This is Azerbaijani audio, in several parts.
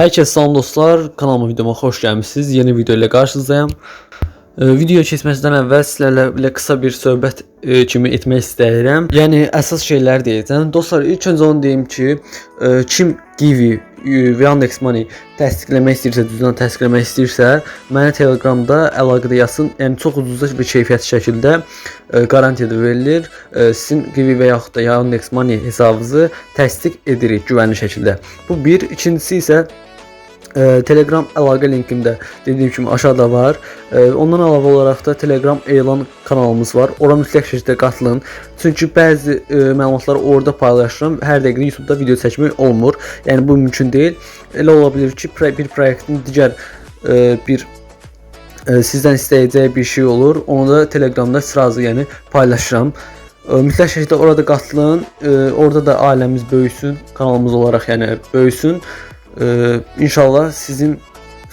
Herkese salam dostlar, kanalıma videoma xoş gəlmisiniz. Yeni video ilə qarşınızdayım. E, video keçməzdən əvvəl sizlərlə belə qısa bir söhbət e, kimi etmək istəyirəm. Yəni əsas şeylər deyəcəm. Dostlar, ilk öncə onu deyim ki, e, kim Givi e, Yandex Money təsdiqləmək istəyirsə, düzgün təsdiqləmək istəyirsə, mənə Telegramda əlaqədə yazsın. Yəni çox ucuz və keyfiyyətli şəkildə e, qarantiyada verilir. E, sizin Givi və yaxud da Yandex Money hesabınızı təsdiq edirik güvənli şəkildə. Bu bir, ikincisi isə e, Telegram əlaqə linkimdə dediyim kimi aşağıda var. E, ondan əlavə olaraq da Telegram elan kanalımız var. Ora mütləq şəkildə qatılın. Çünki bəzi e, məlumatları orada paylaşıram. Hər dəqiqə YouTube-da video çəkmək olmur. Yəni bu mümkün deyil. Elə ola bilər ki, bir proyektin digər e, bir e, sizdən istəyəcəyi bir şey olur. Onu da Telegramda sırazı yəni paylaşıram. E, Mütləq şəkildə orada qatılın. E, Orada da ailəmiz böyüsün, kanalımız olaraq yəni böyüsün. E, İnşallah sizin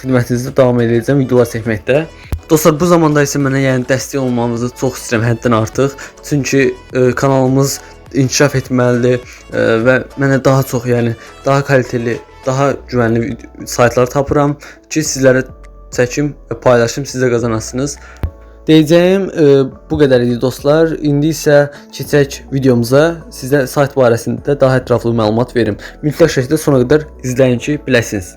xidmətinizdə davam edəcəm videolar çəkməkdə. Dostlar bu zamanda isə mənə yəni dəstək olmanızı çox istəyirəm həddən artıq. Çünki e, kanalımız inkişaf etməlidir e, və mənə daha çox yəni daha kaliteli, daha güvənli saytlar tapıram ki, sizlərə çəkim və paylaşım siz də qazanasınız. Deyəcəyim e, bu qədər idi dostlar. İndi isə keçək videomuza. Sizə sayt barəsində daha ətraflı məlumat verim. Mütləq şəkildə sona qədər izləyin ki, biləsiniz.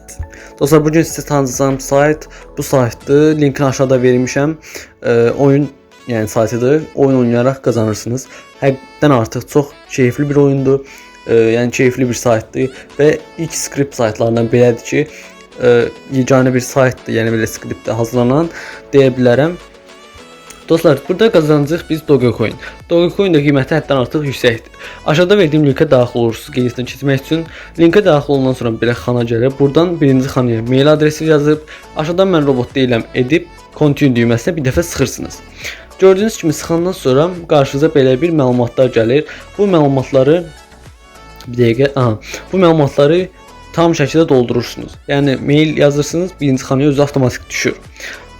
Dostlar, bu gün sizə tanıtacağım sayt bu saytdır. Linkini aşağıda vermişəm. E, oyun yəni saytıdır. Oyun oynayaraq qazanırsınız. Həqiqətən artıq çox keyfli bir oyundur. E, yəni keyfli bir saytdır və ilk skript saytlarından belədir ki, e, yeganə bir saytdır, yəni belə skriptdə hazırlanan deyə bilərəm. Dostlar, burada qazanacağıq biz Dogecoin. Dogecoin də qiyməti həddən artıq yüksəkdir. Aşağıda verdiyim linkə daxil olursunuz qeydiyyatdan keçmək üçün. Linkə daxil olandan sonra belə xana gəlir. Buradan birinci xanaya mail adresi yazıb, aşağıdan mən robot deyiləm edib continue düyməsinə bir dəfə sıxırsınız. Gördüyünüz kimi sıxandan sonra qarşınıza belə bir məlumatlar gəlir. Bu məlumatları bir dəqiqə, aha, bu məlumatları tam şəkildə doldurursunuz. Yəni mail yazırsınız, birinci xanaya özü avtomatik düşür.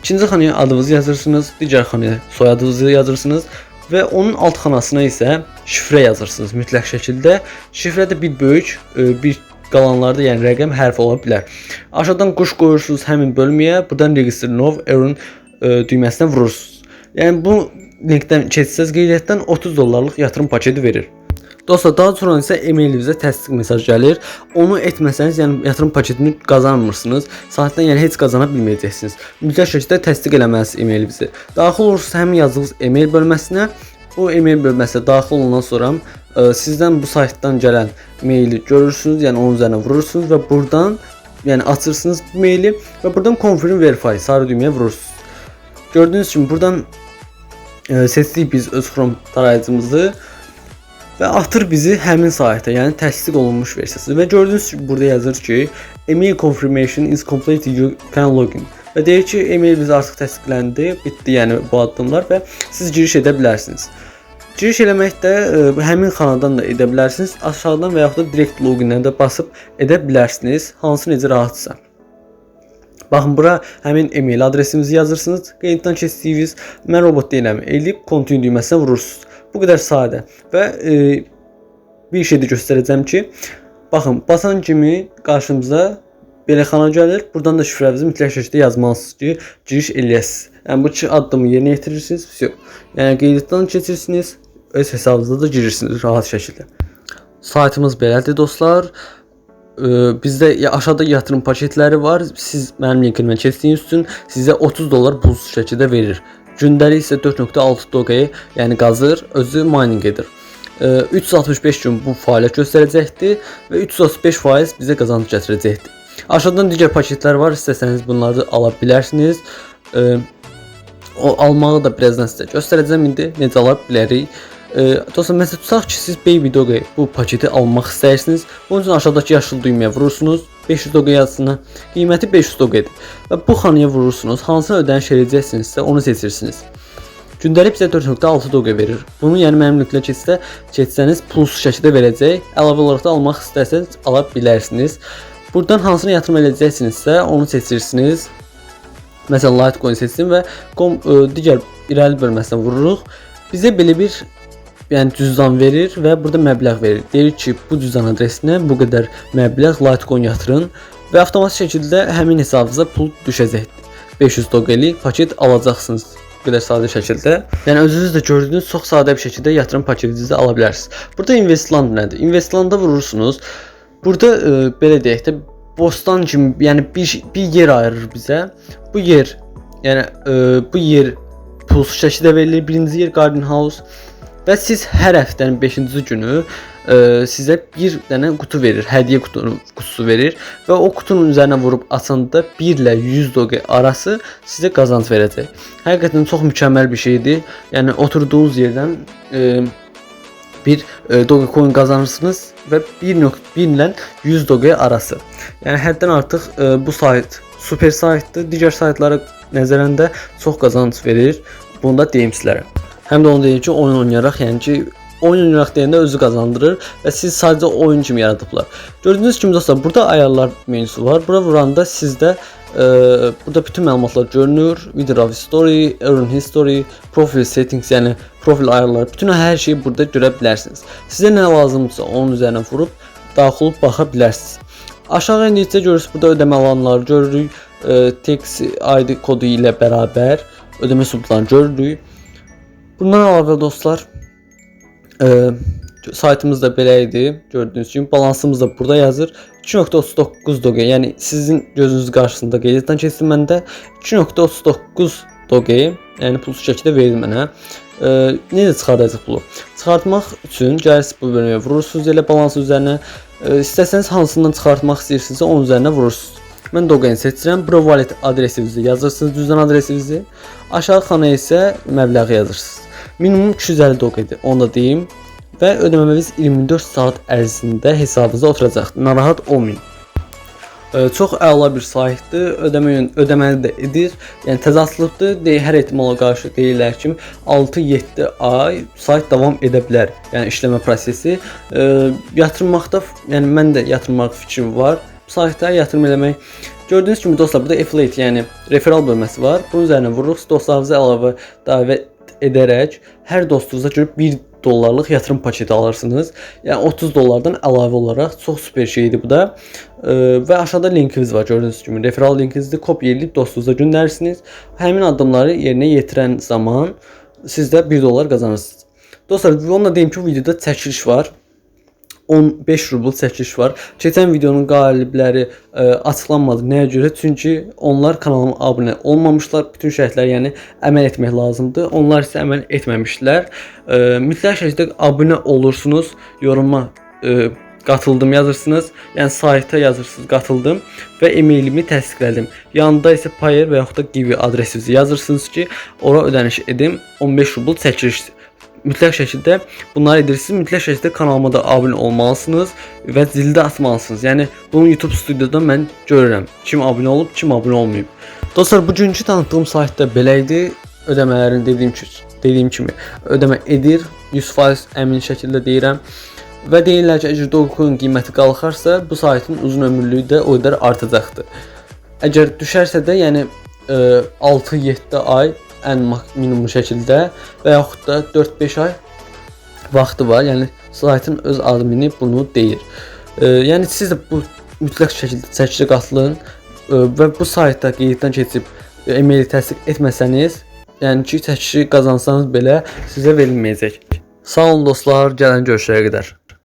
İkinci xanaya adınızı yazırsınız, digər xanaya soyadınızı yazırsınız və onun alt xanasına isə şifrə yazırsınız mütləq şəkildə. Şifrə də bir böyük, e, bir qalanlarda yəni rəqəm hərf ola bilər. Aşağıdan quş qoyursunuz həmin bölməyə, buradan register now earn e, düyməsinə vurursunuz. Yəni bu linkdən keçsəz qeydiyyatdan 30 dollarlıq yatırım paketi verir. Dostlar, daha sonra isə e-mailinizə təsdiq mesaj gəlir. Onu etməsəniz, yəni yatırım paketini qazanmırsınız. Saytdan yəni heç qazana bilməyəcəksiniz. Mütləq şəkildə təsdiq eləməlisiniz e-mailinizi. Daxil olursunuz həmin yazdığınız e-mail bölməsinə. O e-mail bölməsinə daxil olandan sonra ə, sizdən bu saytdan gələn maili görürsünüz, yəni onun üzərinə vurursunuz və burdan yəni açırsınız bu maili və burdan confirm verify sarı düyməyə vurursunuz. Gördüyünüz kimi buradan ə, seçdik biz öz Chrome tarayıcımızı və atır bizi həmin sayta, yəni təsdiq olunmuş versiyası. Və gördüyünüz kimi burada yazır ki, email confirmation is complete you can login. Və deyir ki, emailiniz artıq təsdiqləndi, bitdi yəni bu addımlar və siz giriş edə bilərsiniz. Giriş eləmək də ə, həmin xanadan da edə bilərsiniz. Aşağıdan və yaxud da direkt loginə də basıb edə bilərsiniz, hansı necə rahatsa. Baxın bura həmin e-mail adresimizi yazırsınız. Qeyddən keçdiyiniz mən robot deyiləm. Elib continue düyməsinə vurursunuz. Bu qədər sadə və e, bir şey də göstərəcəm ki, baxın, basan kimi qarşımıza belə xana gəlir. Buradan da şifrənizi mütləq şəkildə yazmalısınız ki, giriş eləyəsiniz. Yəni bu iki addımı yerinə yetirirsiniz. Vəsiyo. Yəni qeydiyyatdan keçirsiniz, öz hesabınıza da girirsiniz rahat şəkildə. Saytımız belədir dostlar. Ee, bizdə aşağıda yatırım paketləri var. Siz mənim linkimdən keçdiyiniz üçün sizə 30 dollar pulsuz şəkildə verir. Gündəlik isə 4.6 doqaya, yəni qazır, özü mining edir. Ee, 365 gün bu fəaliyyət göstərəcəkdir və 335% bizə qazanc gətirəcəkdir. Aşağıdan digər paketlər var, istəsəniz bunları ala bilərsiniz. O almağı da birazdan sizə göstərəcəm indi necə ala bilərik. Dostlar məsələn tutaq ki siz Baby Doge bu paketi almaq istəyirsiniz. Bunun üçün aşağıdakı yaşıl düyməyə vurursunuz. 500 Doge yazısına. Qiyməti 500 Dogedir. Və bu xanaya vurursunuz. Hansını ödəniş edəcəksinizsə onu seçirsiniz. Gündəlik bizə 4.6 Doge verir. Bunu yəni mənim linklə keçsə, keçsəniz pulsuz şəkildə verəcək. Əlavə olaraq da almaq istəsəniz ala bilərsiniz. Buradan hansını yatırım edəcəksinizsə onu seçirsiniz. Məsələn Litecoin seçsin və com, ə, digər irəli bölməsinə vururuq. Bizə belə bir yəni cüzdan verir və burada məbləğ verir. Deyir ki, bu cüzdan adresinə bu qədər məbləğ Litecoin yatırın və avtomatik şəkildə həmin hesabınıza pul düşəcəkdir. 500 dogelik paket alacaqsınız. Qədər sadə şəkildə. Yəni özünüz də gördüyünüz çox sadə bir şəkildə yatırım paketinizi ala bilərsiniz. Burada Investland nədir? Investlandda vurursunuz. Burada e, belə deyək də bostan kimi, yəni bir bir yer ayırır bizə. Bu yer, yəni e, bu yer pulsuz şəkildə verilir. Birinci yer Garden House və siz hər həftənin 5-ci günü e, sizə bir dənə qutu verir, hədiyyə kutu, qutusu verir və o qutunun üzərinə vurub açanda 1 ilə 100 doge arası sizə qazanc verəcək. Həqiqətən çox mükəmməl bir şeydir. Yəni oturduğunuz yerdən e, bir e, Dogecoin qazanırsınız və 1.1 ilə 100 Doge arası. Yəni həddən artıq e, bu sayt super saytdır. Digər saytlara nəzərəndə çox qazanc verir. Bunu da deyim sizlərə. Həm də onu deyim ki, oyun oynayaraq, yəni ki, oyun oynayaraq deyəndə özü qazandırır və siz sadəcə oyun kimi yaradıblar. Gördüyünüz kimi dostlar, burada ayarlar menüsü var. Bura vuranda sizdə e, burada bütün məlumatlar görünür. Video of story, earn history, profile settings, yəni profil ayarları, bütün hər şeyi burada görə bilərsiniz. Sizə nə lazımdırsa onun üzərinə vurub daxil olub baxa bilərsiniz. Aşağı endikcə görürsüz burada ödəmə alanları görürük. E, Tex ID kodu ilə bərabər ödəmə sübutlarını görürük. Bundan əlavə dostlar, e, saytımız da belə idi. Gördüyünüz kimi balansımız da burada yazır. 2.39 doge. Yəni sizin gözünüz qarşısında qeydiyyatdan keçsin məndə 2.39 doge, yəni pulsuz şəkildə verdi mənə. E, necə çıxardacaq pulu? Çıxartmaq üçün gəlirsiniz bu bölməyə vurursunuz elə balans üzərinə. E, istəsəniz hansından çıxartmaq istəyirsinizsə onun üzərinə vurursunuz. Mən Dogen seçirəm. Bura wallet adresinizi yazırsınız, cüzdan adresinizi. Aşağı xanaya isə məbləği yazırsınız. Minimum 250 Dogedir, onu da deyim. Və ödəməmiz 24 saat ərzində hesabınıza oturacaqdır. Narahat olmayın. Ə, çox əla bir saytdır. Ödəmə ödəməni də edir. Yəni təzadlıqdır. Deyə hər ehtimala qarşı deyirlər ki, 6-7 ay sayt davam edə bilər. Yəni işləmə prosesi. Ə, yatırmaqda, yəni mən də yatırmaq fikrim var. Sayta yatırım eləmək. Gördüyünüz kimi dostlar, burada affiliate, yəni referral bölməsi var. Bunun üzərinə vururuq, dostlarınıza əlavə dəvət edərək hər dostunuza görə 1 dollarlıq yatırım paketi alırsınız. Yəni 30 dollardan əlavə olaraq çox super şeydir bu da. Ə, və aşağıda linkimiz var gördüyünüz kimi. Referral linkinizi kopyalayıb dostunuza göndərirsiniz. Həmin addımları yerinə yetirən zaman siz də 1 dollar qazanırsınız. Dostlar, onu da deyim ki, bu videoda çəkiliş var. 15 rubl çəkiliş var. Keçən videonun qalibləri ə, açıqlanmadı. Nəyə görə? Çünki onlar kanalıma abunə olmamışlar. Bütün şərtlərə yəni əməl etmək lazımdır. Onlar isə əməl etməmişlər. Ə, mütləq şəkildə abunə olursunuz. Yoruma ə, qatıldım yazırsınız. Yəni sayta yazırsınız qatıldım və e-mailimi təsdiqlədim. Yanında isə Payer və yaxud da Give adresinizi yazırsınız ki, ora ödəniş edim. 15 rubl çəkiliş mütləq şəkildə bunları edirsiniz. Mütləq şəkildə kanalıma da abunə olmalısınız və zildə atmalısınız. Yəni bunu YouTube studiyada mən görürəm. Kim abunə olub, kim abunə olmayıb. Dostlar, bugünkü tanıtdığım saytda belə idi. Ödəmələrini dediyim kimi, dediyim kimi ödəmə edir. 100% əmin şəkildə deyirəm. Və deyirlər ki, əgər Dogecoin qiyməti qalxarsa, bu saytın uzun ömürlüyü də o qədər artacaqdır. Əgər düşərsə də, yəni 6-7 ay ən minimum şəkildə və yaxud da 4-5 ay vaxtı var. Yəni saytın öz admini bunu deyir. E, yəni siz də bu mütləq şəkildə çəkilə qatılın e, və bu saytda qeyddən keçib e-maili təsdiq etməsəniz, yəni ki, çəkişi qazansanız belə sizə verilməyəcək. Sağ olun dostlar, gələn görüşlərə qədər.